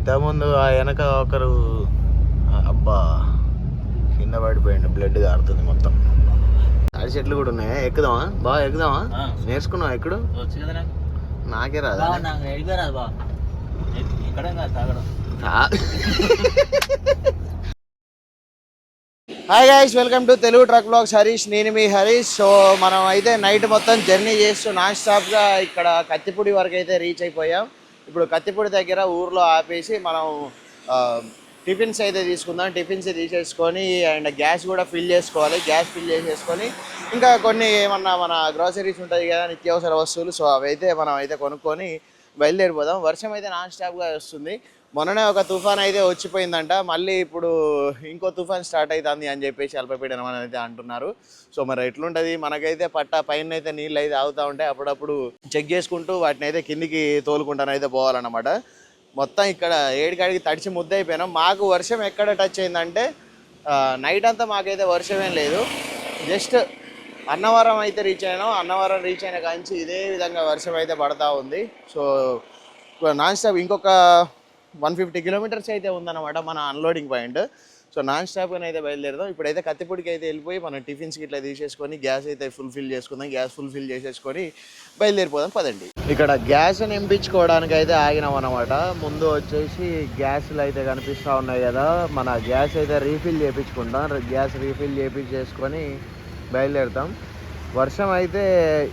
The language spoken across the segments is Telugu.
ఇంతకుముందు ఆ వెనక ఒకరు అబ్బా కింద పడిపోయింది బ్లడ్ కారుతుంది మొత్తం. తాడి చెట్లు కూడా ఉన్నాయా? ఎక్కుదామా? బాగా ఎక్కుదామా. నేర్చుకున్నావా ఎక్కడ? నాకు రాదా? Hi guys welcome to Telugu truck vlogs Harish నేను మీ హరీష్ సో మనం అయితే నైట్ మొత్తం జర్నీ చేస్తూ నాన్ స్టాప్గా ఇక్కడ కత్తిపూడి వరకు అయితే రీచ్ అయిపోయాం. ఇప్పుడు కత్తిపూడి దగ్గర ఊర్లో ఆపేసి మనం టిఫిన్స్ అయితే తీసుకుందాం. టిఫిన్స్ తీసేసుకొని అండ్ గ్యాస్ కూడా ఫిల్ చేసుకోవాలి. గ్యాస్ ఫిల్ చేసేసుకొని ఇంకా కొన్ని ఏమన్నా మన గ్రోసరీస్ ఉంటాయి కదా నిత్యావసర వస్తువులు సో అవి అయితే మనం అయితే కొనుక్కొని బయలుదేరిపోదాం. వర్షం అయితే నాన్ స్టాప్గా వస్తుంది. మొన్ననే ఒక తుఫాన్ అయితే వచ్చిపోయిందంట. మళ్ళీ ఇప్పుడు ఇంకో తుఫాన్ స్టార్ట్ అవుతుంది అని చెప్పేసి అల్పపీడనం అని అయితే అంటున్నారు. సో మరి ఎట్లుంటుంది? మనకైతే పట్ట పైన అయితే నీళ్ళు అయితే ఆగుతూ ఉంటాయి. అప్పుడప్పుడు చెక్ చేసుకుంటూ వాటిని అయితే కిందికి తోలుకుంటాను అయితే పోవాలన్నమాట. మొత్తం ఇక్కడ ఏడికాడికి తడిచి ముద్ద అయిపోయినాం. మాకు వర్షం ఎక్కడ టచ్ అయిందంటే నైట్ అంతా మాకైతే వర్షమేం లేదు. జస్ట్ అన్నవరం అయితే రీచ్ అయినాం. అన్నవరం రీచ్ అయిన కాంచి ఇదే విధంగా వర్షం అయితే పడతా ఉంది. సో నాన్ స్టాప్ ఇంకొక వన్ ఫిఫ్టీ కిలోమీటర్స్ అయితే ఉందన్నమాట మన అన్లోడింగ్ పాయింట్ సో నాన్ స్టాప్గా అయితే బయలుదేరదాం. ఇప్పుడైతే కత్తిపూడికి అయితే వెళ్ళిపోయి మనం టిఫిన్స్ ఇట్లా తీసేసుకొని గ్యాస్ అయితే ఫుల్ఫిల్ చేసుకుందాం. గ్యాస్ ఫుల్ఫిల్ చేసేసుకొని బయలుదేరిపోదాం. పదండి. ఇక్కడ గ్యాస్ నింపించుకోవడానికి అయితే ఆగినాం అనమాట ముందు వచ్చేసి గ్యాస్లు అయితే కనిపిస్తూ ఉన్నాయి కదా. మన గ్యాస్ అయితే రీఫిల్ చేయించుకుంటాం గ్యాస్ రీఫిల్ చేయించేసుకొని బయలుదేరుతాం. వర్షం అయితే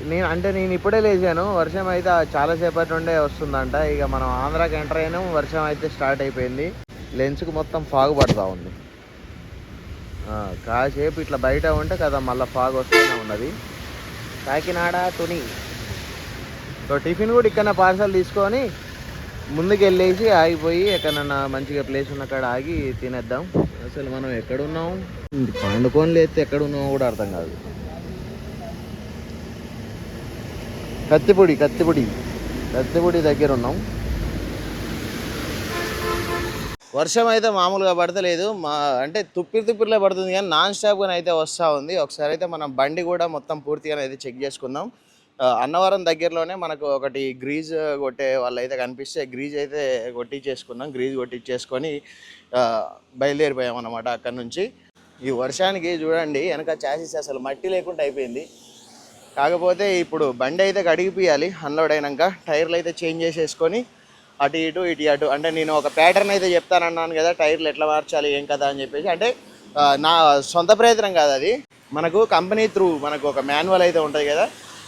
నేను అంటే నేను ఇప్పుడే లేచాను. వర్షం అయితే చాలాసేపటి నుండే వస్తుందంట. ఇక మనం ఆంధ్రాకి ఎంటర్ అయినాం. వర్షం అయితే స్టార్ట్ అయిపోయింది. లెన్స్కి మొత్తం ఫాగ్ పడుతూ ఉంది. కాసేపు ఇట్లా బయట ఉంటే కదా మళ్ళీ ఫాగ్ వస్తూనే ఉన్నది. కాకినాడ తుని. సో టిఫిన్ కూడా ఇక్కడ పార్సల్ తీసుకొని ముందుకు వెళ్ళేసి ఆగిపోయి ఎక్కడన్నా మంచిగా ప్లేస్ ఉన్న కాడ ఆగి తినేద్దాం. అసలు మనం ఎక్కడున్నాం పండుకొని లేస్తే ఎక్కడున్నామో కూడా అర్థం కాదు. కత్తిపొడి కత్తిపొడి. కత్తిపొడి దగ్గర ఉన్నాం. వర్షం అయితే మామూలుగా పడతలేదు. మా అంటే తుప్పిరి తుప్పిరిలో పడుతుంది కానీ నాన్ స్టాప్గా అయితే వస్తూ ఉంది. ఒకసారి అయితే మనం బండి కూడా మొత్తం పూర్తిగా అయితే చెక్ చేసుకుందాం. అన్నవరం దగ్గరలోనే మనకు ఒకటి గ్రీజ్ కొట్టే వాళ్ళు అయితే కనిపిస్తే గ్రీజ్ అయితే కొట్టించేసుకున్నాం గ్రీజ్ కొట్టించేసుకొని బయలుదేరిపోయాం అన్నమాట అక్కడ నుంచి. ఈ వర్షానికి చూడండి వెనక చాసిస్ అసలు మట్టి లేకుండా అయిపోయింది. కాకపోతే ఇప్పుడు బండి అయితే కడిగిపోయాలి అన్లోడ్ అయినాక టైర్లు అయితే చేంజ్ చేసేసుకొని అటు ఇటు ఇటు అటు. అంటే నేను ఒక ప్యాటర్న్ అయితే చెప్తానన్నాను కదా టైర్లు ఎట్లా మార్చాలి ఏం కదా అని చెప్పేసి. అంటే నా సొంత ప్రయత్నం కాదు అది. మనకు కంపెనీ త్రూ మనకు ఒక మాన్యువల్ అయితే ఉంటుంది కదా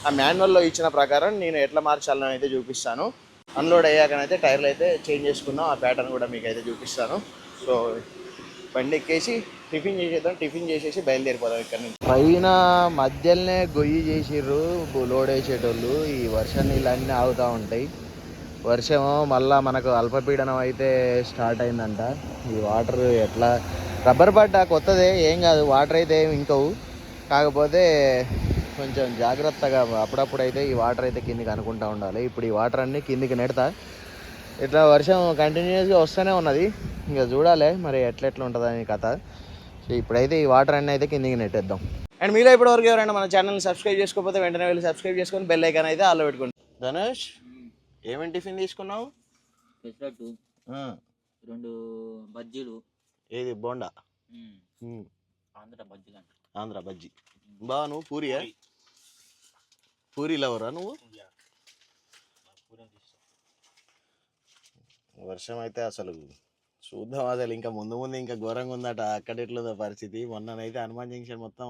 ఆ మాన్యువల్లో ఇచ్చిన ప్రకారం నేను ఎట్లా మార్చాలని అయితే చూపిస్తాను. అన్లోడ్ అయ్యాకనైతే టైర్లు అయితే చేంజ్ చేసుకున్నాం ఆ ప్యాటర్న్ కూడా మీకు అయితే చూపిస్తాను. సో బండి ఎక్కేసి టిఫిన్ చేసేద్దాం టిఫిన్ చేసేసి బయలుదేరిపోదాం ఇక్కడ నుంచి. పైన మధ్యలోనే గొయ్యి చేసిర్రు లోడ్ వేసేటోళ్ళు ఈ వర్షం నీళ్ళన్నీ ఆగుతూ ఉంటాయి. వర్షం మళ్ళీ మనకు అల్పపీడనం అయితే స్టార్ట్ అయిందంట. ఈ వాటర్ ఎట్లా రబ్బర్ పడ్డ కొత్తదే ఏం కాదు వాటర్ అయితే ఇంకవు. కాకపోతే కొంచెం జాగ్రత్తగా అప్పుడప్పుడు అయితే ఈ వాటర్ అయితే కిందికి అనుకుంటూ ఉండాలి. ఇప్పుడు ఈ వాటర్ అన్నీ కిందికి నెడతా. ఇట్లా వర్షం కంటిన్యూస్గా వస్తూనే ఉన్నది. ఇంకా చూడాలి మరి ఎట్లా ఎట్లా ఉంటుందని కథ. సో ఇప్పుడైతే ఈ వాటర్ అన్నీ అయితే కిందికి నెట్టేద్దాం. అండ్ మీలో ఇప్పటివరకు ఎవరైనా మన ఛానల్ని సబ్స్క్రైబ్ చేసుకోకపోతే వెంటనే వెళ్ళి సబ్స్క్రైబ్ చేసుకొని బెల్ ఐకాన్ అయితే ఆలో పెట్టుకోండి. ధనుష్ ఏమేమి టిఫిన్ తీసుకున్నావు? రెండు బజ్జీలు. ఏది బోండా? ఆంధ్ర బజ్జీలు అంట. ఆంధ్ర బజ్జీ. బా నువ్వు పూరియా? పూరి. లవరా నువ్వు? వర్షం అయితే అసలు చూద్దాం అసలు. ఇంకా ముందు ముందు ఇంకా ఘోరంగా ఉందట. అక్కడ ఎట్లుందో పరిస్థితి. మొన్ననైతే హనుమాన్ జంక్షన్ మొత్తం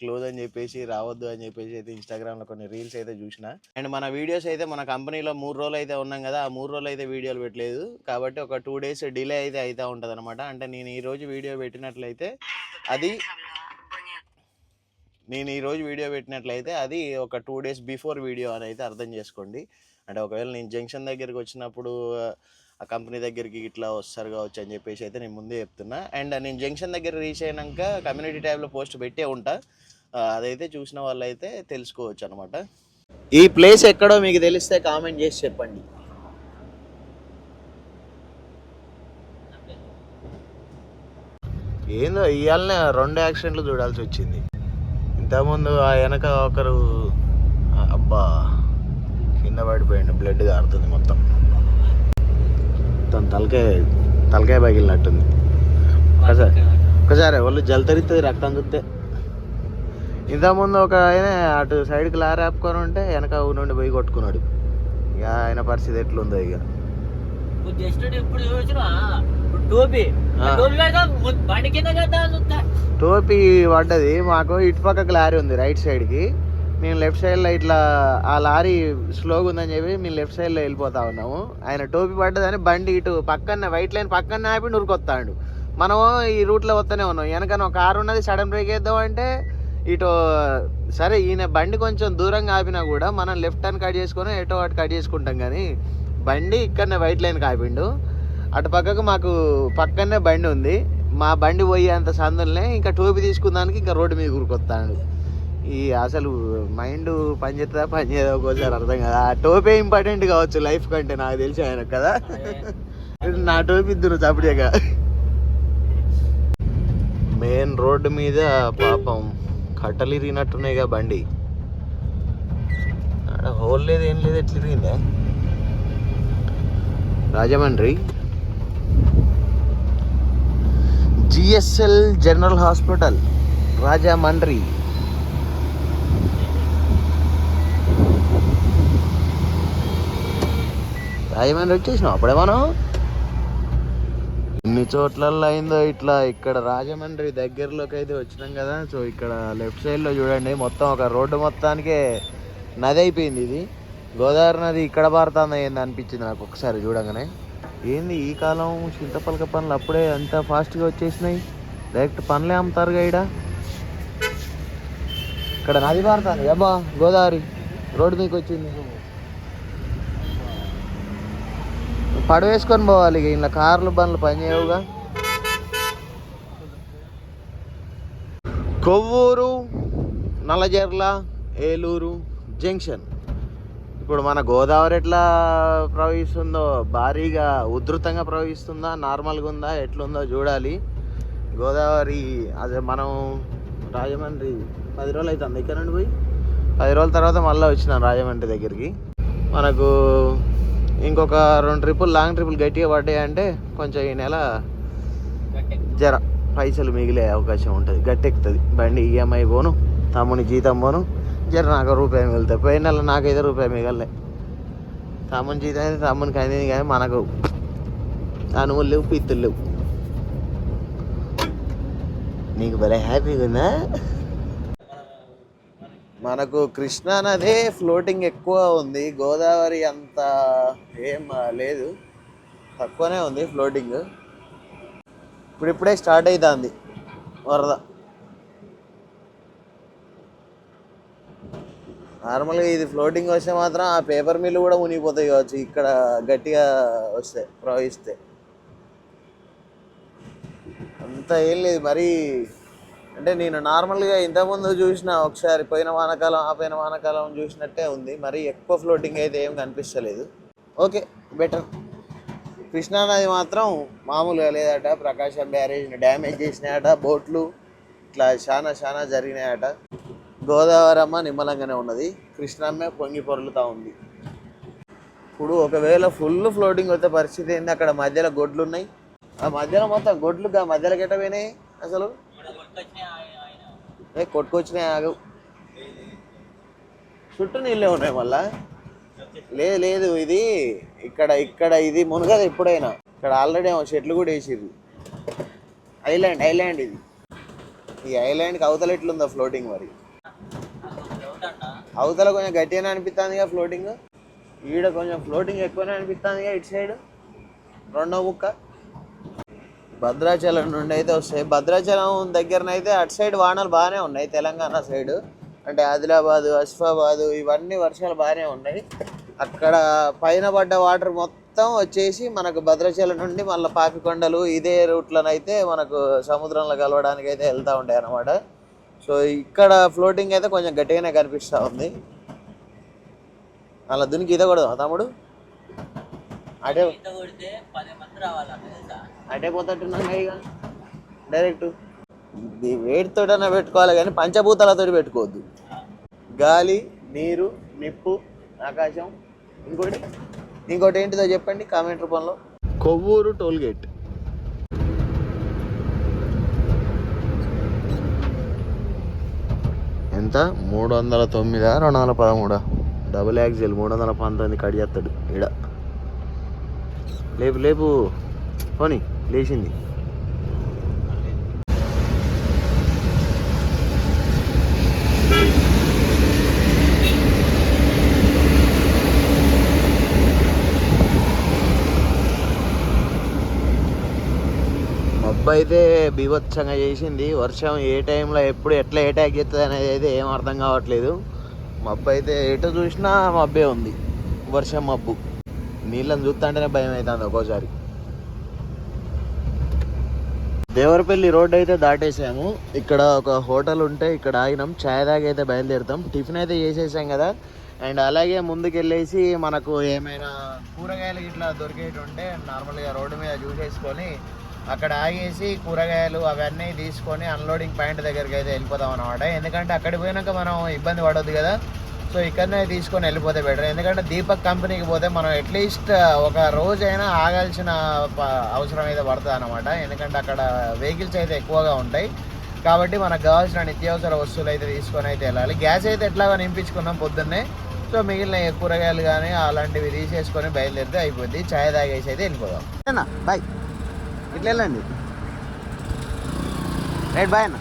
క్లోజ్ అని చెప్పేసి రావద్దు అని చెప్పేసి అయితే ఇన్స్టాగ్రామ్లో కొన్ని రీల్స్ అయితే చూసిన. అండ్ మన వీడియోస్ అయితే మన కంపెనీలో మూడు రోజులు అయితే ఉన్నాం కదా ఆ మూడు రోజులు అయితే వీడియోలు పెట్టలేదు. కాబట్టి ఒక టూ డేస్ డిలే అయితే అవుతూ ఉంటుంది అనమాట అంటే నేను ఈ రోజు వీడియో పెట్టినట్లయితే అది నేను ఈ రోజు వీడియో పెట్టినట్లయితే అది ఒక టూ డేస్ బిఫోర్ వీడియో అని అయితే అర్థం చేసుకోండి. అంటే ఒకవేళ నేను జంక్షన్ దగ్గరికి వచ్చినప్పుడు ఆ కంపెనీ దగ్గరికి ఇట్లా వస్తారు కావచ్చు అని చెప్పేసి అయితే నేను ముందే చెప్తున్నా. అండ్ నేను జంక్షన్ దగ్గర రీచ్ అయినాక కమ్యూనిటీ ట్యాబ్లో పోస్ట్ పెట్టే ఉంటా. అదైతే చూసిన వాళ్ళు అయితే తెలుసుకోవచ్చు అనమాట ఈ ప్లేస్ ఎక్కడో మీకు తెలిస్తే కామెంట్ చేసి చెప్పండి. ఏందో ఇవాళనే రెండు యాక్సిడెంట్లు చూడాల్సి వచ్చింది. ఇంతకుముందు ఆ వెనక ఒకరు అబ్బా కింద పడిపోయిండు బ్లడ్ కారుతుంది మొత్తం. మొత్తం తలకాయ తలకాయ పగిలినట్టుంది. ఒకసారి ఒకసారి వాళ్ళు జలతరిస్తుంది రక్తం చూస్తే ఇంతకుముందు ఒక ఆయన అటు సైడ్కి లారీ ఆపుకొని ఉంటే వెనక నుండి పోయి కొట్టుకున్నాడు. ఇక ఆయన పరిస్థితి ఎట్లుందో ఇక. టోపీ పడ్డది మాకు ఇటు పక్కకు లారీ ఉంది రైట్ సైడ్కి మేము లెఫ్ట్ సైడ్లో ఇట్లా ఆ లారీ స్లోగా ఉందని చెప్పి మేము లెఫ్ట్ సైడ్లో వెళ్ళిపోతా ఉన్నాము. ఆయన టోపీ పడ్డదని బండి ఇటు పక్కన వైట్ లైన్ పక్కన ఆపి నురుకొస్తాడు. మనం ఈ రూట్లో వస్తూనే ఉన్నాం. వెనకన ఒక కారు ఉన్నది సడన్ బ్రేక్ వేద్దాం అంటే ఇటు సరే ఈయన బండి కొంచెం దూరంగా ఆపినా కూడా మనం లెఫ్ట్ టర్న్ కట్ చేసుకొని ఎటో అటు కట్ చేసుకుంటాం కానీ బండి ఇక్కడనే వైట్ లైన్ ఆపిండు. అటు పక్కకు మాకు పక్కనే బండి ఉంది. మా బండి పోయే అంత సందులనే ఇంకా టోపీ తీసుకుందానికి ఇంకా రోడ్డు మీద కూరుకొస్తాడు ఈ అసలు మైండ్ పనిచేస్తుందా పని చేయదా ఒక్కోసారి అర్థం కదా. ఆ టోపీ ఇంపార్టెంట్ కావచ్చు లైఫ్ కంటే నాకు తెలిసి ఆయన కదా? నా టోపీ ఇద్దరు చప్పుడేగా. మెయిన్ రోడ్డు మీద పాపం కట్టలు ఇరిగినట్టున్నాయిగా బండి. ఆడ హోల్ లేదు ఏం లేదు ఎట్లా ఇరిగిందా? Rajahmundry. GSL general hospital Rajahmundry. ఏమైనా వచ్చేసినావు అప్పుడే మనం ఎన్ని చోట్లలో అయిందో ఇట్లా ఇక్కడ రాజమండ్రి దగ్గరలోకి అయితే వచ్చినాం కదా. సో ఇక్కడ లెఫ్ట్ సైడ్లో చూడండి మొత్తం ఒక రోడ్డు మొత్తానికే నది అయిపోయింది ఇది. గోదావరి నది ఇక్కడ పారుతుంది ఏంది అనిపించింది నాకు ఒకసారి చూడగానే. ఏంది ఈ కాలం చింతపలక పనులు అప్పుడే అంత ఫాస్ట్గా వచ్చేసినాయి. డైరెక్ట్ పనులే అమ్ముతారుగా ఈడ. ఇక్కడ నది పారుతుంది. అబ్బా గోదావరి రోడ్డు మీకు వచ్చింది. పడవేసుకొని పోవాలి ఇక ఇలా కార్లు బండ్లు పనిచేయవుగా కొవ్వూరు నల్లజర్ల ఏలూరు జంక్షన్. ఇప్పుడు మన గోదావరి ఎట్లా ప్రవహిస్తుందో భారీగా ఉధృతంగా ప్రవహిస్తుందా నార్మల్గా ఉందా ఎట్లుందో చూడాలి. గోదావరి అదే మనం రాజమండ్రి పది రోజులు అవుతుంది. ఇక్కడ నుండి పోయి? పది రోజుల తర్వాత మళ్ళీ వచ్చినాం రాజమండ్రి దగ్గరికి. మనకు ఇంకొక రెండు ట్రిప్పులు లాంగ్ ట్రిప్పులు గట్టిగా పడ్డాయి అంటే కొంచెం ఈ నెల జర పైసలు మిగిలే అవకాశం ఉంటుంది గట్టెక్కుతుంది. బండి ఈఎంఐ పోను తమ్ముని జీతం పోను జర నాకు రూపాయి మిగులుతాయి. పోయిన నెల నాకైతే రూపాయి మిగలే తమ్ముని జీతం అయితే తమ్మునికి అయింది కానీ మనకు అనువులు లేవు పిత్తులు లేవు. నీకు భలే హ్యాపీగా ఉందా? మనకు కృష్ణా నదే ఫ్లోటింగ్ ఎక్కువ ఉంది. గోదావరి అంత ఏం లేదు. తక్కువనే ఉంది ఫ్లోటింగ్ ఇప్పుడిప్పుడే స్టార్ట్ అవుతుంది వరద. నార్మల్గా ఇది ఫ్లోటింగ్ వస్తే మాత్రం ఆ పేపర్ మిల్లు కూడా మునిగిపోతాయి కావచ్చు. ఇక్కడ గట్టిగా వస్తే ప్రవహిస్తే. అంత ఏం లేదు. మరి అంటే నేను నార్మల్గా ఇంతకుముందు చూసిన ఒకసారి పోయిన వానకాలం ఆ పోయిన వానకాలం చూసినట్టే ఉంది. మరి ఎక్కువ ఫ్లోటింగ్ అయితే ఏం కనిపించలేదు ఓకే బెటర్ కృష్ణానది మాత్రం మామూలుగా లేదట. ప్రకాశం బ్యారేజ్ని డ్యామేజ్ చేసినాయట. బోట్లు ఇట్లా చాలా చాలా జరిగినాయట. గోదావరి అమ్మ నిమ్మలంగానే ఉన్నది. కృష్ణమ్మ పొంగి పొరులుతూ ఉంది. ఇప్పుడు ఒకవేళ ఫుల్ ఫ్లోటింగ్ వచ్చే పరిస్థితి ఏంది? అక్కడ మధ్యలో గొడ్లు ఉన్నాయి ఆ మధ్యలో మొత్తం గొడ్లు మధ్యలో గెట పోయినాయి అసలు. ఏ కొట్టుకొచ్చినాయి ఆగవు చుట్టూ నీళ్ళే ఉన్నాయి మళ్ళా? లేదు లేదు ఇది ఇక్కడ ఇక్కడ ఇది మునగదు ఎప్పుడైనా ఇక్కడ ఆల్రెడీ ఏమో చెట్లు కూడా వేసిర్రు. ఐలాండ్ ఐలాండ్ ఇది. ఈ ఐలాండ్కి అవతల ఎట్లుందా ఫ్లోటింగ్ మరి? అవతల కొంచెం గట్టిగానే అనిపిస్తుందిగా ఫ్లోటింగ్. ఈడ కొంచెం ఫ్లోటింగ్ ఎక్కువనే అనిపిస్తుందిగా ఇటు సైడ్. రెండో బుక్క భద్రాచలం నుండి అయితే వస్తాయి. భద్రాచలం దగ్గరనైతే అటు సైడ్ వానలు బాగానే ఉన్నాయి తెలంగాణ సైడ్. అంటే ఆదిలాబాదు అసిఫాబాదు ఇవన్నీ వర్షాలు బాగానే ఉన్నాయి. అక్కడ పైన పడ్డ వాటర్ మొత్తం వచ్చేసి మనకు భద్రాచలం నుండి మళ్ళీ పాపికొండలు ఇదే రూట్లోనైతే మనకు సముద్రంలో కలవడానికి అయితే వెళ్తూ ఉంటాయి అన్నమాట. సో ఇక్కడ ఫ్లోటింగ్ అయితే కొంచెం గట్టిగానే కనిపిస్తూ ఉంది. అలా దునికి ఈత కూడా తమ్ముడు? అటే తెలుసా? అటే పోతట్టున్నాం ఇక డైరెక్ట్ వేడితోటైనా పెట్టుకోవాలి కానీ పంచభూతాలతో పెట్టుకోవద్దు. గాలి నీరు నిప్పు ఆకాశం. ఇంకోటి ఇంకోటి ఏంటిదో చెప్పండి కామెంట్ రూపంలో. కొవ్వూరు టోల్ గేట్ ఎంత? మూడు వందల తొమ్మిదా? రెండు వందల పదమూడా? డబుల్ యాక్సిల్ మూడు వందల పంతొమ్మిది కడి చేస్తాడు ఈడ. లేపు లేపు. పోనీ లేచింది. మబ్బు అయితే బీభత్సంగా చేసింది. వర్షం ఏ టైంలో ఎప్పుడు ఎట్లా అటాక్ చేస్తుంది అనేది అయితే ఏం అర్థం కావట్లేదు. మబ్బు అయితే ఎటు చూసినా మబ్బే ఉంది. వర్షం మబ్బు. నీళ్ళని చూస్తుంటేనే భయం అవుతుంది ఒక్కోసారి. దేవరపల్లి రోడ్ అయితే దాటేసాము. ఇక్కడ ఒక హోటల్ ఉంటే ఇక్కడ ఆగినాం. ఛాయ్ దాగైతే బయలుదేరుతాం. టిఫిన్ అయితే చేసేసాం కదా. అండ్ అలాగే ముందుకెళ్ళేసి మనకు ఏమైనా కూరగాయలు ఇట్లా దొరికేటు ఉంటే నార్మల్గా రోడ్డు మీద చూసేసుకొని అక్కడ ఆగేసి కూరగాయలు అవన్నీ తీసుకొని అన్లోడింగ్ పాయింట్ దగ్గరికి అయితే వెళ్ళిపోతాం అనమాట ఎందుకంటే అక్కడికి పోయినాక మనం ఇబ్బంది పడద్దు కదా. సో ఇక్కడనే తీసుకొని వెళ్ళిపోతే బెటర్ ఎందుకంటే దీపక్ కంపెనీకి పోతే మనం అట్లీస్ట్ ఒక రోజైనా ఆగాల్సిన అవసరం అయితే పడుతుంది అనమాట ఎందుకంటే అక్కడ వెహికల్స్ అయితే ఎక్కువగా ఉంటాయి. కాబట్టి మనకు కావాల్సిన నిత్యావసర వస్తువులు అయితే తీసుకొని అయితే వెళ్ళాలి. గ్యాస్ అయితే ఎట్లాగా నింపించుకున్నాం పొద్దున్నే. సో మిగిలిన కూరగాయలు కానీ అలాంటివి తీసేసుకొని బయలుదేరితే అయిపోద్ది. ఛాయ్ తాగేసి అయితే వెళ్ళిపోదాం. బాయ్. ఇట్లా వెళ్ళండి. రైట్ బాయ్ అన్న.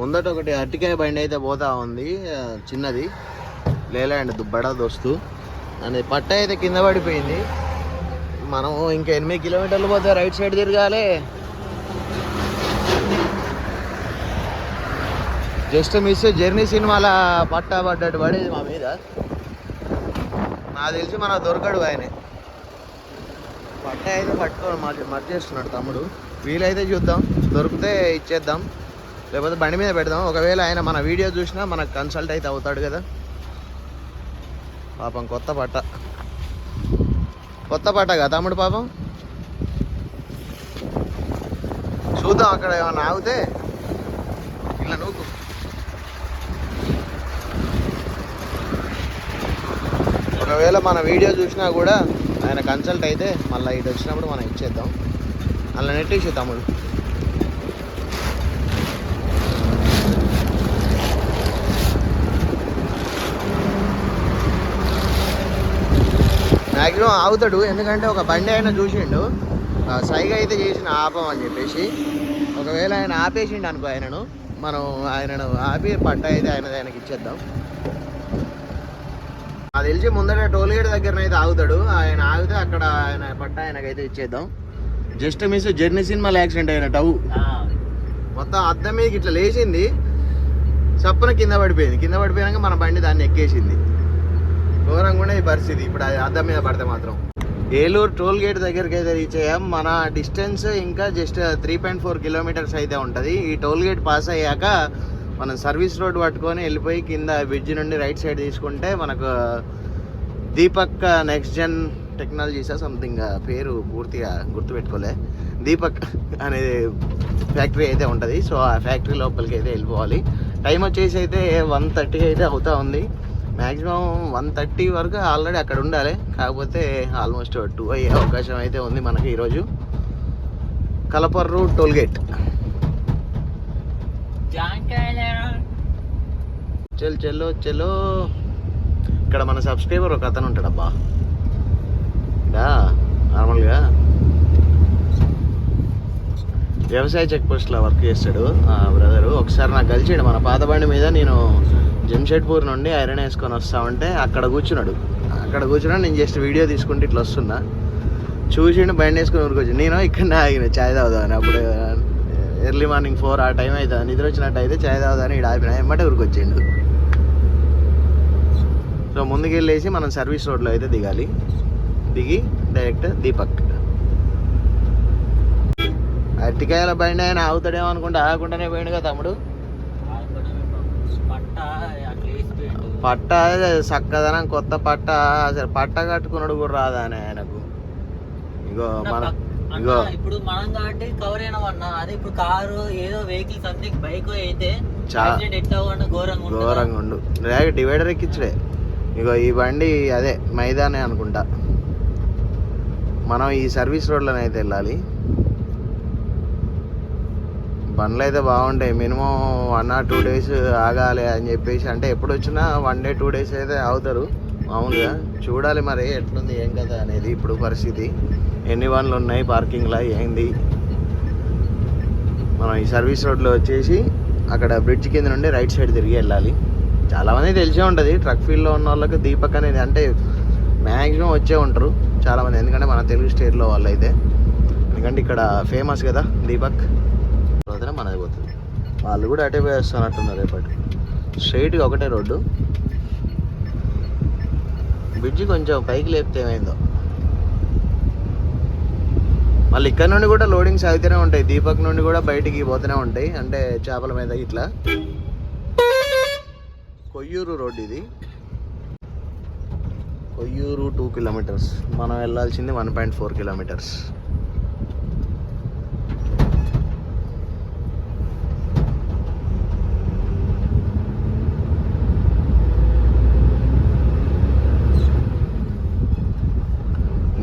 ముందట ఒకటి అరటికాయ బండి అయితే పోతా ఉంది చిన్నది. లేలాండి దుబ్బడ దోస్తు. అని పట్ట అయితే కింద పడిపోయింది. మనం ఇంకా ఎనిమిది కిలోమీటర్లు పోతే రైట్ సైడ్ తిరగాలి. జస్ట్ మిస్ జర్నీ సినిమాల పట్ట పడ్డట్టు పడేది మా మీద. నాకు తెలిసి మన దొరకడు ఆయన. పట్ట అయితే పట్టుకొని మర్చి మర్చేస్తున్నాడు తమ్ముడు. వీలైతే చూద్దాం దొరికితే ఇచ్చేద్దాం. లేకపోతే బండి మీద పెడదాం. ఒకవేళ ఆయన మన వీడియో చూసినా మనకు కన్సల్ట్ అయితే అవుతాడు కదా. పాపం కొత్త పట్ట. కొత్త పట్ట కదా తమ్ముడు పాపం? చూద్దాం అక్కడ ఏమన్నా ఆగితే. ఇలా నూకు. ఒకవేళ మన వీడియో చూసినా కూడా ఆయన కన్సల్ట్ అయితే మళ్ళీ ఇటు వచ్చినప్పుడు మనం ఇచ్చేద్దాం. అలా నెట్టేసి తమ్ముడు. మ్యాక్సిమం ఆగుతాడు. ఎందుకంటే ఒక బండి ఆయన చూసిండు. సైగ అయితే చేసిన ఆపం అని చెప్పేసి. ఒకవేళ ఆయన ఆపేసిండు అనుకో ఆయనను మనం ఆయనను ఆపి పట్ట అయితే ఆయన ఆయనకి ఇచ్చేద్దాం. అది తెలిసి ముందర టోల్ గేట్ దగ్గర అయితే ఆగుతాడు. ఆయన ఆగితే అక్కడ ఆయన పట్ట ఆయనకైతే ఇచ్చేద్దాం. జస్ట్ మిస్ జర్నీ సినిమాలో యాక్సిడెంట్ అయిన టవ్. మొత్తం అద్దం మీదకి ఇట్లా లేచింది. చప్పున కింద పడిపోయింది. కింద పడిపోయాక మన బండి దాన్ని ఎక్కేసింది. ఘోరంగా కూడా ఈ పరిస్థితి. ఇప్పుడు అది అద్దం మీద పడితే మాత్రం. ఏలూరు టోల్ గేట్ దగ్గరికి అయితే రీచ్ అయ్యాం. మన డిస్టెన్స్ ఇంకా just three point four kilometres అయితే ఉంటుంది. ఈ టోల్ గేట్ పాస్ అయ్యాక మనం సర్వీస్ రోడ్ పట్టుకొని వెళ్ళిపోయి కింద బ్రిడ్జ్ నుండి రైట్ సైడ్ తీసుకుంటే మనకు దీపక్ నెక్స్ట్ జెన్ టెక్నాలజీసా సంథింగ్ పేరు పూర్తిగా గుర్తుపెట్టుకోలే. దీపక్ అనే ఫ్యాక్టరీ అయితే ఉంటుంది. సో ఆ ఫ్యాక్టరీ లోపలికి అయితే వెళ్ళిపోవాలి. టైం వచ్చేసి అయితే వన్ థర్టీ అయితే అవుతా ఉంది. మ్యాక్సిమం వన్ థర్టీ వరకు ఆల్రెడీ అక్కడ ఉండాలి. కాకపోతే ఆల్మోస్ట్ టూ అయ్యే అవకాశం అయితే ఉంది మనకి ఈరోజు. కలపర్రు టోల్గేట్ చెల్ చెల్లో చెల్లో ఇక్కడ మన సబ్స్క్రైబర్ ఒక అతను ఉంటాడబ్బా డా నార్మల్గా. వ్యవసాయ చెక్ పోస్ట్లో వర్క్ చేస్తాడు ఆ బ్రదరు. ఒకసారి నాకు కలిసాడు మన పాత బండి మీద నేను జంషెడ్పూర్ నుండి ఐరన్ వేసుకొని వస్తా ఉంటే అక్కడ కూర్చున్నాడు. అక్కడ కూర్చున్నాడు నేను జస్ట్ వీడియో తీసుకుంటే ఇట్లా వస్తున్నా. చూసిండు బండి వేసుకుని ఊరుకొచ్చి నేను ఇక్కడనే ఆగిన ఛాయ్ తాగుదామని. అప్పుడు ఎర్లీ మార్నింగ్ ఫోర్ ఆ టైం అవుతుంది నిద్ర వచ్చినట్టు అయితే ఛాయ్ తాగుదామని ఇక్కడ ఆపిన ఎమ్మటే ఊరికి సో ముందుకెళ్ళేసి మనం సర్వీస్ రోడ్లో అయితే దిగాలి. దిగి డైరెక్ట్ దీపక్. అరటికాయల బండి ఆయన ఆగుతాడేమో అనుకుంటే. ఆగకుండానే పోయిండుగా తమ్ముడు. పట్ట చక్కదనం కొత్త పట్ట అసలు పట్ట కట్టుకున్నాడు కూడా రాదా అని ఆయనకు? ఇగో మన ఇగో. ఇప్పుడు మనం కాబట్టి కవర్ అయినాం అన్న. అదే ఇప్పుడు కారు ఏదో వెహికల్ సంథింగ్ బైక్ అయితే ఘోరంగా ఉండు డైరెక్ట్ డివైడర్ ఎక్కించడే ఇగో ఈ బండి అదే మైదానే అనుకుంటా. మనం ఈ సర్వీస్ రోడ్లోనే అయితే వెళ్ళాలి. బండ్లు అయితే బాగుంటాయి. Minimum one or two days ఆగాలి అని చెప్పేసి అంటే ఎప్పుడు వచ్చినా వన్ డే టూ డేస్ అయితే అవుతారు మామూలుగా చూడాలి మరి ఎట్లుంది ఏం కదా అనేది ఇప్పుడు పరిస్థితి. ఎన్ని వన్లు ఉన్నాయి పార్కింగ్లో ఏంది? మనం ఈ సర్వీస్ రోడ్లో వచ్చేసి అక్కడ బ్రిడ్జ్ కింద నుండి రైట్ సైడ్ తిరిగి వెళ్ళాలి. చాలామంది తెలిసే ఉంటుంది ట్రక్ ఫీల్డ్లో ఉన్న వాళ్ళకి దీపక్ అనేది అంటే మ్యాక్సిమం వచ్చే ఉంటారు చాలామంది ఎందుకంటే మన తెలుగు స్టేట్లో వాళ్ళు అయితే ఎందుకంటే ఇక్కడ ఫేమస్ కదా దీపక్. తర్వాతనే మనది పోతుంది. వాళ్ళు కూడా అటే వేస్తున్నట్టున్నారు రేపటి స్ట్రైట్గా ఒకటే రోడ్డు. బ్రిడ్జి కొంచెం పైకి లేపితే ఏమైందో. మళ్ళీ ఇక్కడ నుండి కూడా లోడింగ్స్ అవుతూనే ఉంటాయి. దీపక్ నుండి కూడా బయటికి పోతూనే ఉంటాయి. అంటే చేపల మీద ఇట్లా. కొయ్యూరు రోడ్ ఇది. Koyyur two kilometres. మనం వెళ్ళాల్సింది వన్ పాయింట్ ఫోర్ కిలోమీటర్స్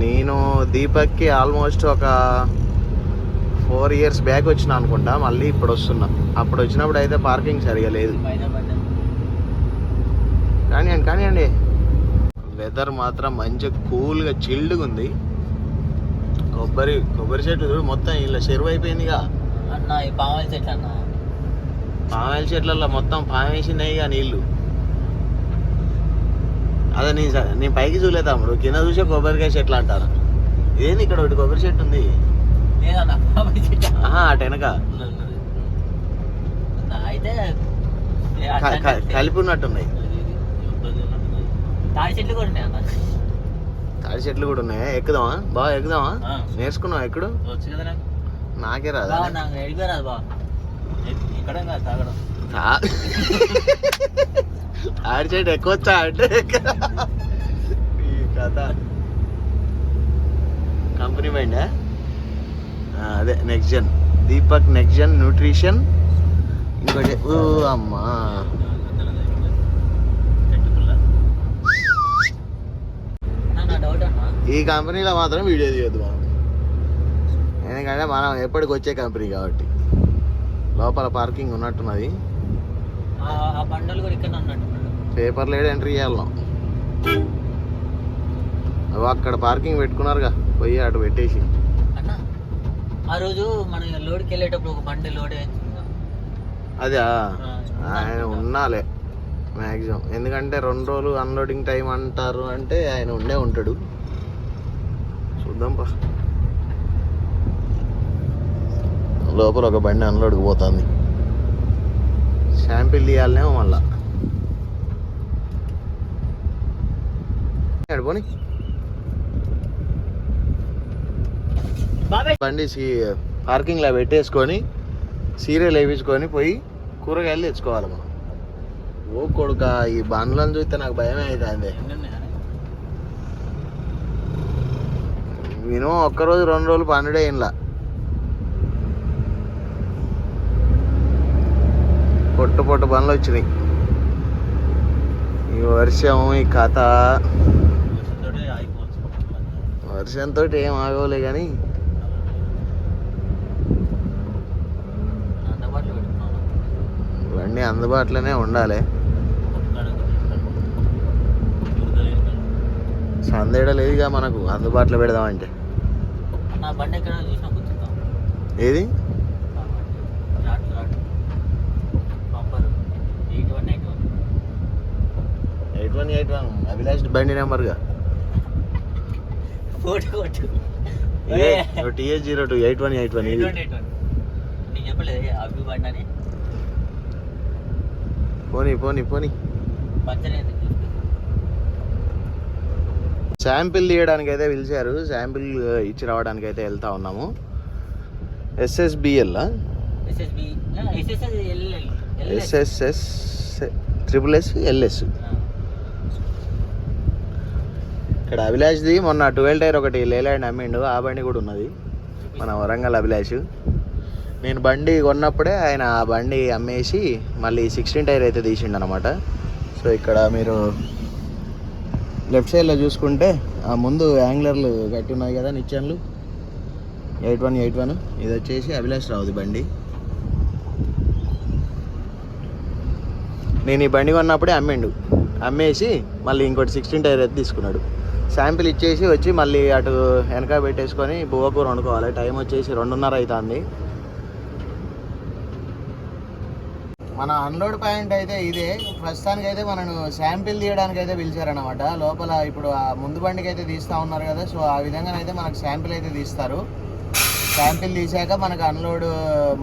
నేను దీపక్కి ఆల్మోస్ట్ ఒక ఫోర్ ఇయర్స్ బ్యాక్ వచ్చిన అనుకుంటా మళ్ళీ ఇప్పుడు వస్తున్నా అప్పుడు వచ్చినప్పుడు అయితే పార్కింగ్ సరిగా లేదు. కానివ్వండి కానివ్వండి వెదర్ మాత్రం మంచిగా కూల్గా చిల్డ్గా ఉంది. కొబ్బరి కొబ్బరి చెట్టు చూడు మొత్తం ఇలా చెరువు అయిపోయిందిగా. అన్న ఈ పామాయిల్ చెట్లు అన్న పామాయిల చెట్లలో మొత్తం పామేసినాయిగా నీళ్ళు. అదే నేను నేను పైకి చూడలేదు తమ్ముడు కింద చూసే కొబ్బరికాయ చెట్లు అంటారు. ఏంది ఇక్కడ ఒకటి కొబ్బరి చెట్టు ఉంది? లేదన్న పామాయిల్ చెట్లు ఆహా అటు వెనక. అయితే కలిపి ఉన్నట్టున్నాయి. తాడి చెట్లు కూడా ఉన్నాయి తాడి చెట్లు కూడా ఉన్నాయి? ఎక్కుదామా? బాగా ఎక్కుదామా. నేర్చుకున్నావా ఎక్కడు? నాకు. రాదా? తాడి చెట్టు ఎక్కొచ్చా అంటే ఈ కథ. కంపెనీ మైండా అదే next gen Deepak next gen nutrition ఇంకోటి ఓ అమ్మా. ఈ కంపెనీలో మాత్రం వీడియో తీయొద్దు మనం ఎందుకంటే మనం ఎప్పటికి వచ్చే కంపెనీ కాబట్టి. లోపల పార్కింగ్ ఉన్నట్టున్నది. పేపర్ లేడు ఎంట్రీ చేయాలి. అక్కడ పార్కింగ్ పెట్టుకున్నారుగా. పోయి అటు పెట్టేసి. అన్న ఆ రోజు మనం లోడ్కి వెళ్ళేటప్పుడు ఒక బండి లోడ్ అదే ఆయన ఉన్నాలే మ్యాక్సిమం ఎందుకంటే రెండు రోజులు అన్లోడింగ్ టైం అంటారు అంటే ఆయన ఉండే ఉంటాడు. చూద్దాం పా. లోపల ఒక బండి అన్లోడ్కి పోతుంది. శాంపిల్ తీయాలనేమో మళ్ళా. పోనీ? బండి పార్కింగ్లో పెట్టేసుకొని సీరియల్ వేయించుకొని పోయి కూరగాయలు తెచ్చుకోవాలి మనం. ఓ కొడుక ఈ బండ్లను చూస్తే నాకు భయమే అవుతుంది మినిమం ఒక్కరోజు రెండు రోజులు పన్నెండే ఇంట్లో పొట్టు పొట్టు బండ్లు వచ్చినాయి. ఈ వర్షం ఈ కథ. వర్షంతో ఏం ఆగోలే కానీ అందుబాటులో పెట్టుకున్నాను బండి అందుబాటులోనే ఉండాలి. సందేడ లేదుగా మనకు అందుబాటులో పెడదామంటే. నా బండి ఎక్కడ చూసినా కూర్చుంటాం ఏది? Eight one eight one. Abhilash బండి నెంబర్గా. TS zero two eight one eight one ఇది. చెప్పలేదు అవి బండి అని? పోనీ పోనీ పోనీ. శాంపిల్ తీయడానికి అయితే పిలిచారు. శాంపిల్ ఇచ్చి రావడానికి అయితే వెళ్తా ఉన్నాము. SSBL SSS triple S. LS ఇక్కడ అభిలాష్ది మొన్న ట్వెల్వ్ టైర్ ఒకటి లేలాండ్ అమ్మిండు. ఆ బండి కూడా ఉన్నది. మన వరంగల్ అభిలాష్. నేను బండి కొన్నప్పుడే ఆయన ఆ బండి అమ్మేసి మళ్ళీ సిక్స్టీన్ టైర్ అయితే తీసిండు అనమాట సో ఇక్కడ మీరు లెఫ్ట్ సైడ్లో చూసుకుంటే ఆ ముందు యాంగ్లర్లు కట్టి ఉన్నాయి కదా నిచ్చెన్లు? Eight one eight one. ఇది వచ్చేసి అభిలాష్ రావుది బండి. నేను ఈ బండి కొన్నప్పుడే అమ్మిండు. అమ్మేసి మళ్ళీ ఇంకోటి సిక్స్టీన్ టైర్ అయితే తీసుకున్నాడు. శాంపిల్ ఇచ్చేసి వచ్చి మళ్ళీ అటు వెనక పెట్టేసుకొని బువ్వకూర వండుకోవాలి. టైం వచ్చేసి రెండున్నర అవుతుంది మన అన్లోడ్ పాయింట్ అయితే ఇదే. ప్రస్తుతానికి అయితే మనను శాంపిల్ తీయడానికి అయితే పిలిచారనమాట లోపల ఇప్పుడు ఆ ముందు బండికి అయితే తీస్తూ ఉన్నారు కదా సో ఆ విధంగా అయితే మనకు శాంపిల్ అయితే తీస్తారు. శాంపిల్ తీసాక మనకు అన్లోడ్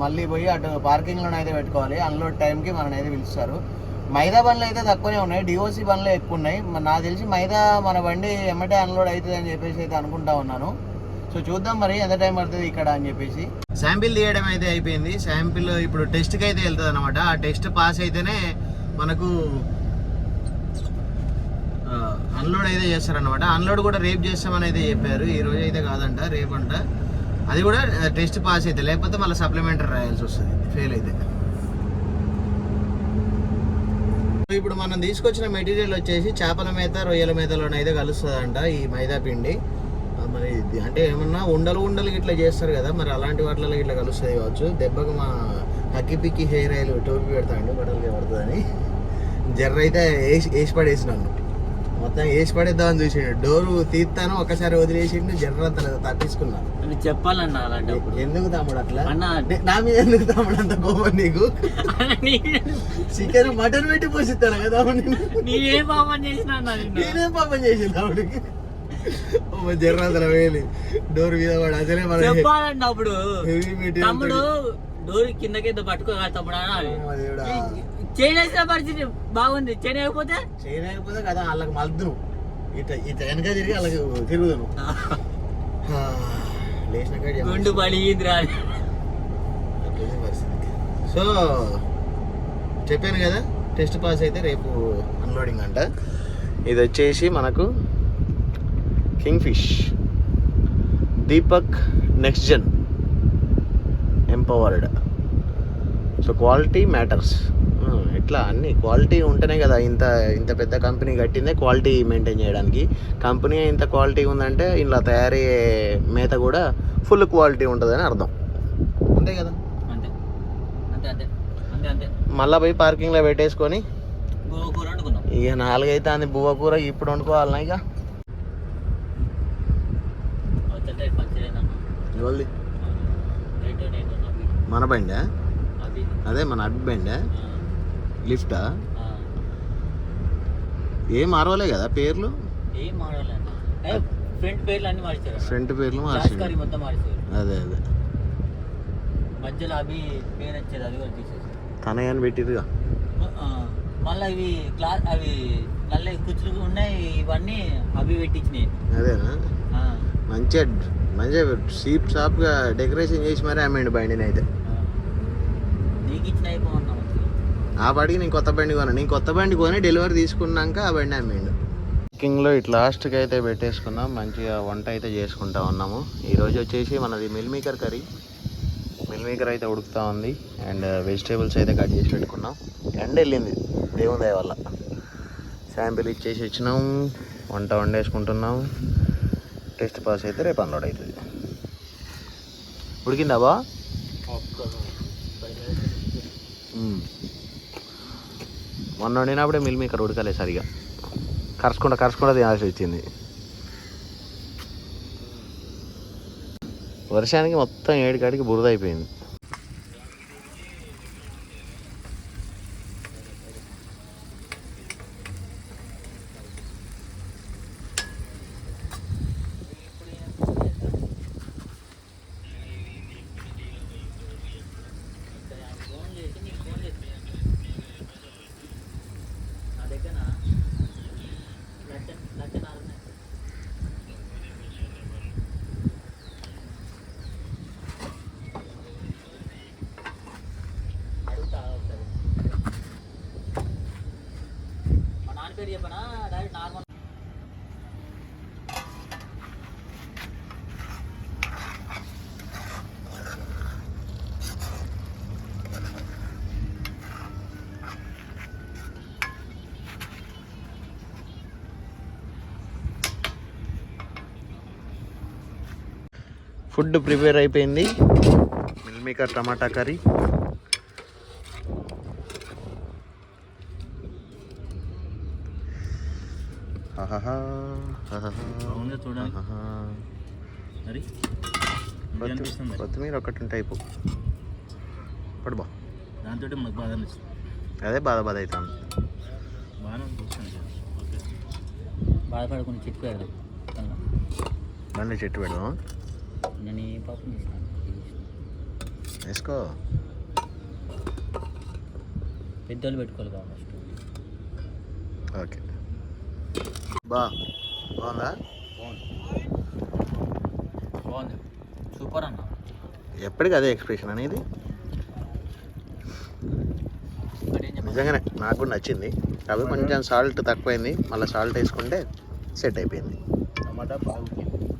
మళ్ళీ పోయి అటు పార్కింగ్లోనే అయితే పెట్టుకోవాలి. అన్లోడ్ టైంకి మనని అయితే పిలుస్తారు. మైదా బండ్లు అయితే తక్కువనే ఉన్నాయి. డిఓసి బండ్లు ఎక్కువ ఉన్నాయి. నాకు తెలిసి మైదా మన బండి ఎమ్మటే అన్లోడ్ అవుతుంది అని చెప్పేసి అయితే అనుకుంటా ఉన్నాను. సో చూద్దాం మరి ఎంత టైం పడుతుంది ఇక్కడ అని చెప్పేసి. శాంపిల్ తీయడం అయితే అయిపోయింది. శాంపిల్ ఇప్పుడు టెస్ట్కి అయితే వెళ్తుంది అనమాట ఆ టెస్ట్ పాస్ అయితేనే మనకు అన్లోడ్ అయితే చేస్తారనమాట అన్లోడ్ కూడా రేపు చేస్తామని అయితే చెప్పారు. ఈ రోజు అయితే కాదంట రేపు అంట అది కూడా టెస్ట్ పాస్ అయితే. లేకపోతే మళ్ళీ సప్లిమెంటరీ రాయాల్సి వస్తుంది. ఫెయిల్ అయితే. ఇప్పుడు మనం తీసుకొచ్చిన మెటీరియల్ వచ్చేసి చేపల మేత రొయ్యల మేతలోనైతే కలుస్తుందంట ఈ మైదా పిండి. మరి అంటే ఏమన్నా ఉండలు ఉండలు ఇట్లా చేస్తారు కదా మరి అలాంటి వాటిలో ఇట్లా కలుస్తుంది కావచ్చు. దెబ్బకు మా హక్కి పిక్కి హెయిర్ ఆయిల్ టోపీ పెడతాండి బట్టలకి పడుతుందని. జర్ర అయితే వేసి వేసి పడేసి నన్ను. మొత్తం వేసి పడేద్దామని చూసిండు. డోరు తీస్తాను ఒకసారి వదిలేసిండు జర్ర అంత తప్పించుకున్నా. అని చెప్పాలన్నా అలాంటప్పుడు. ఎందుకు తమ్ముడు అట్లా? అన్న నే- మీద ఎందుకు తమ్ముడు అంత కోపం నీకు? చికెన్ మటన్ పెట్టి పోసిస్తాను కదా. నీవే పాపం చేసినా. నేనేం పాపం చేసింది ఆవిడకి జర్రాదల వేలి. డోర్ మీద వాడు అసలే మన చెప్పాలండి అప్పుడు. తమ్ముడు డోర్ కిందకి పట్టుకోగల తమ్ముడు అనాలి దేవుడా. చేనేసిన పరిస్థితి బాగుంది. చేయలేకపోతే చేయలేకపోతే కదా వాళ్ళకి మలుదును ఇట ఇట వెనక తిరిగి వాళ్ళకి తిరుగుదును. లేచిన కాడ. గుండు అట్లుంది పరిస్థితి. సో చెప్పాను కదా టెస్ట్ పాస్ అయితే రేపు అన్లోడింగ్ అంట. ఇది వచ్చేసి మనకు Kingfisher Deepak next gen. Empowered. So quality matters. ఇట్లా అన్ని క్వాలిటీ ఉంటేనే కదా ఇంత ఇంత పెద్ద కంపెనీ కట్టిందే క్వాలిటీ మెయింటైన్ చేయడానికి. కంపెనీ ఇంత క్వాలిటీ ఉందంటే ఇలా తయారయ్యే మేత కూడా ఫుల్ క్వాలిటీ ఉంటుందని అర్థం. అంతే కదా? మళ్ళీ పోయి పార్కింగ్లో పెట్టేసుకొని ఇక నాలుగైతే అంది బువ్వ కూర ఇప్పుడు వండుకోవాలన్నా ఇక వచ్చే పంచలేనా అవి మన బండా? అదే. మన అడ్డు బండా? లిఫ్టా. ఏం మారవలే కదా పేర్లు? ఫ్రంట్ పేర్లు అన్ని. మార్చారు ఫ్రంట్ పేర్లు మొత్తం మార్చారు. అదే అదే. మధ్యలో అవి పేరు వచ్చేది అది కూడా తీసేసారు తనయ్య అని పెట్టిరుగా మళ్ళీ ఇవి క్లాస్ అవి నల్ల కుచ్చులు ఉన్నాయి ఇవన్నీ అవి పెట్టించినాయి. అదేనా? ఆ, మంచిగా షీప్ షాప్గా డెకరేషన్ చేసి మరీ అమ్మాడు బండిని అయితే. ఆ. బండికి నేను కొత్త బండి కొన్నా. నేను కొత్త బండి కొని డెలివరీ తీసుకున్నాక ఆ బండి అమ్మిండు. కుకింగ్లో ఇట్లా లాస్ట్కి అయితే పెట్టేసుకున్నాం. మంచిగా వంట అయితే చేసుకుంటా ఉన్నాము. ఈరోజు వచ్చేసి మనది meal maker curry meal maker అయితే ఉడుకుతా ఉంది. అండ్ వెజిటేబుల్స్ అయితే కట్ చేసి పెట్టుకున్నాం. ఎండ వెళ్ళింది. దేవుని దయ వల్ల. శాంపిల్ ఇచ్చేసి వచ్చినాం. వంట వండేసుకుంటున్నాం. టెస్ట్ పాస్ అయితే రేపు అన్లోడ్ అవుతుంది. ఉడికిందా బా మొన్న వండినప్పుడే మిల్ మేకర్ ఉడకలే సరిగా. కరచకుండా కరచకుండా తినాల్సి వచ్చింది. వర్షానికి మొత్తం ఏడికాడికి బురద అయిపోయింది. ఫుడ్ ప్రిపేర్ అయిపోయింది. మిల్మేకర్ టమాటా కర్రీ. మరి? మరి? కొత్తిమీర ఒకటి ఉంటే అయిపో. పడు బా. దాంతో మనకు బాగా అనిపిస్తుంది. అదే బాధ బాధ అవుతుంది బాగానే చూస్తాను బాధపడకుండా చిక్కు పెడదాం. మళ్ళీ చెట్టు పెడదాం. నేను ఏ పాపం వేసుకో. పెద్దోళ్ళు పెట్టుకోవాలి ఫస్ట్. ఓకే. బా. బాగుందా? బాగుంది. సూపర్ అన్న. ఎప్పటికీ అదే ఎక్స్ప్రెషన్ అనేది? నిజంగానే నాకు కూడా నచ్చింది. కాబట్టి కొంచెం సాల్ట్ తక్కువైంది. మళ్ళీ సాల్ట్ వేసుకుంటే సెట్ అయిపోయింది. టమాటా బాగా ఉడికింది